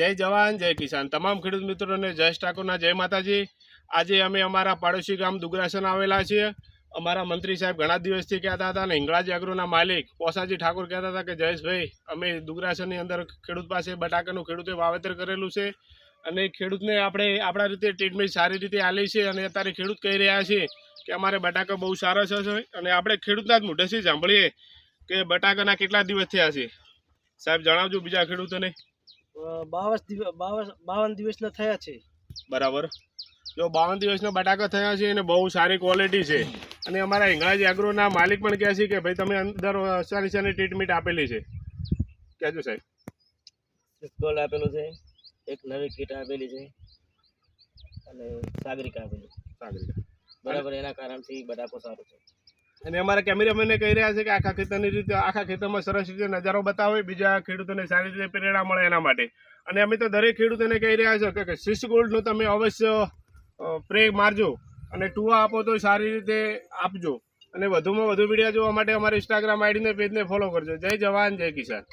જય જવાન, જય કિસાન. તમામ ખેડૂત મિત્રોને જય ઠાકોરના, જય માતાજી. આજે અમે અમારા પાડોશી ગામ દુગરાસન આવેલા છીએ. અમારા મંત્રી સાહેબ ઘણા દિવસથી કહેતા હતા અને હિંગળાજી અગ્રોના માલિક પોસાજી ઠાકોર કહેતા હતા કે, જયેશભાઈ, અમે દુગરાસનની અંદર ખેડૂત પાસે બટાકાનું ખેડૂતે વાવેતર કરેલું છે અને ખેડૂતને આપણે આપણા રીતે ટ્રીટમેન્ટ સારી રીતે આલી છે અને અત્યારે ખેડૂત કહી રહ્યા છે કે, અમારે બટાકા બહુ સારા છે અને આપણે ખેડૂતના જ મોઢેથી સાંભળીએ કે બટાકાના કેટલા દિવસ થયા છે. સાહેબ, જણાવજો બીજા ખેડૂતોને. બાવસ દિવસ બાવન દિવસના થયા છે. બરાબર. જો બાવન દિવસના બટાકા થયા છે અને બહુ સારી ક્વોલિટી છે. અને અમારા હિંગળાજી એગ્રોના માલિક પણ કહે છે કે ભાઈ તમે અંદર સારી સારી ટ્રીટમેન્ટ આપેલી છે. કહેજો સાહેબ. સિસ્કોલ આપેલું છે એક નવી કીટ આપેલી છે અને સાગરિકા આપેલી. સાગરિકા. બરાબર એના કારણથી બટાકો સારો છે. અને અમારા કેમેરામેને કહી રહ્યા છે કે આખા ખેતરની રીતે, આખા ખેતરમાં સરસ રીતે નજારો બતાવે, બીજા ખેડૂતોને સારી રીતે પ્રેરણા મળે એના માટે. અને અમે તો દરેક ખેડૂતોને કહી રહ્યા છીએ કે સિસ ગોલ્ડનો તમે અવશ્ય પ્રે મારજો અને ટુવા આપો તો સારી રીતે આપજો. અને વધુમાં વધુ વીડિયો જોવા માટે અમારા ઇન્સ્ટાગ્રામ આઈડીને પેજને ફોલો કરજો. જય જવાન, જય કિસાન.